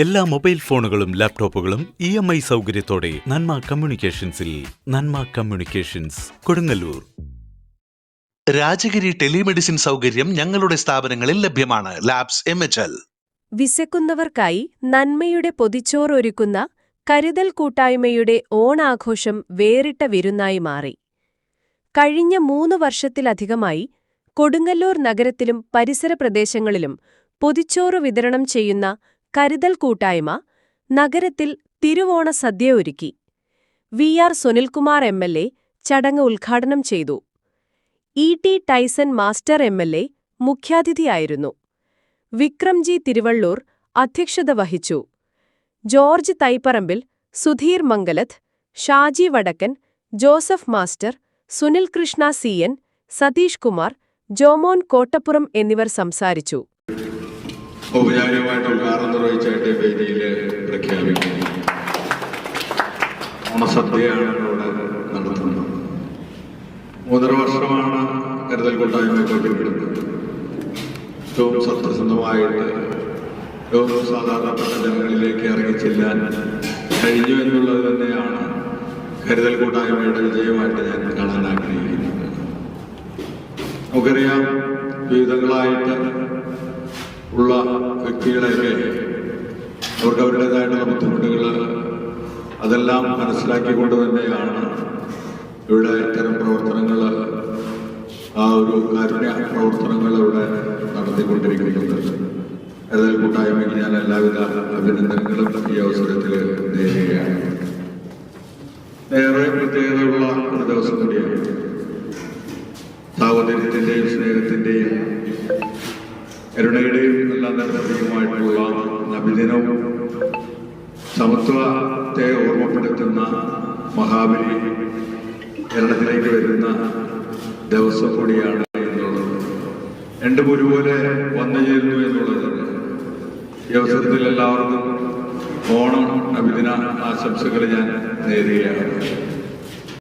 എല്ലാ മൊബൈൽ ഫോണുകളും ലാപ്ടോപ്പുകളും ഇ എം ഐ സൗകര്യത്തോടെ നന്മ കമ്മ്യൂണിക്കേഷൻസിൽ നന്മ കമ്മ്യൂണിക്കേഷൻസ് കൊടുങ്ങല്ലൂർ. രാജഗിരി ടെലിമെഡിസിൻ സൗകര്യം ഞങ്ങളുടെ സ്ഥാപനങ്ങളിൽ ലഭ്യമാണ്. Labs M H L. വിശക്കുന്നവർക്കായി നന്മയുടെ പൊതിച്ചോറൊരുക്കുന്ന കരുതൽ കൂട്ടായ്മയുടെ ഓണാഘോഷം വേറിട്ട വിരുന്നായി മാറി. കഴിഞ്ഞ മൂന്ന് വർഷത്തിലധികമായി കൊടുങ്ങല്ലൂർ നഗരത്തിലും പരിസര പ്രദേശങ്ങളിലും പൊതിച്ചോറ് വിതരണം ചെയ്യുന്ന കരുതൽ കൂട്ടായ്മ നഗരത്തിൽ തിരുവോണ സദ്യ ഒരുക്കി. V R Sunilkumar M L A ചടങ്ങ് ഉദ്ഘാടനം ചെയ്തു. E T Tyson master M L A മുഖ്യാതിഥിയായിരുന്നു. Vikramji Thiruvallur അധ്യക്ഷത വഹിച്ചു. George Thaiparambil Sudheer Mangalath Shaji Vadakkan Joseph master Sunil Krishna C N Satheesh Kumar Jomon Kottappuram എന്നിവർ സംസാരിച്ചു. ഔപചാരികമായിട്ട് ഉദ്ഘാടനം നിർവഹിച്ചായിട്ട് വേദിയിൽ പ്രഖ്യാപിക്കുന്നു. ഓണസദ്യയാണ് ഇവിടെ നടത്തുന്നത്. മൂന്നര വർഷമാണ് കരുതൽ കൂട്ടായ്മ കൊണ്ടിരിക്കുന്നത് ഏറ്റവും സത്യസന്ധമായിട്ട് ഏറ്റവും സാധാരണപ്പെട്ട ജനങ്ങളിലേക്ക് ഇറങ്ങിച്ചെല്ലാൻ കഴിഞ്ഞു എന്നുള്ളത് തന്നെയാണ് കരുതൽ കൂട്ടായ്മയുടെ വിജയമായിട്ട് ഞാൻ കാണാൻ ആഗ്രഹിക്കുന്നത്. നമുക്കറിയാം വിവിധങ്ങളായിട്ട് ഉള്ള വ്യക്തികളെയൊക്കെ അവർക്ക് അവരുടേതായിട്ടുള്ള ബുദ്ധിമുട്ടുകൾ അതെല്ലാം മനസ്സിലാക്കിക്കൊണ്ട് തന്നെയാണ് ഇവിടെ ഇത്തരം പ്രവർത്തനങ്ങൾ ആ ഒരു കാരുണ്യ പ്രവർത്തനങ്ങൾ ഇവിടെ നടത്തിക്കൊണ്ടിരിക്കുന്നത്. ഏതായാലും കൂട്ടായ്മയ്ക്ക് ഞാൻ എല്ലാവിധ അഭിനന്ദനങ്ങളും ഈ അവസരത്തിൽ നേരുകയാണ്. ഏറെ പ്രത്യേകതയുള്ള ഒരു ദിവസം കൂടിയാണ്. സാഹോദര്യത്തിന്റെയും സ്നേഹത്തിന്റെയും കരുണയുടെയും എല്ലാം പ്രതീകമായിട്ടുള്ള നബിദിനവും സമത്വത്തെ ഓർമ്മപ്പെടുത്തുന്ന മഹാബലി കേരളത്തിലേക്ക് വരുന്ന ദിവസം കൂടിയാണ് എന്നുള്ളത് രണ്ടും ഒരുപോലെ വന്നു ചേരുന്നു എന്നുള്ളത്. ഈ അവസരത്തിൽ എല്ലാവർക്കും ഓണം നബിദിന ആശംസകൾ ഞാൻ നേരുകയാണ്.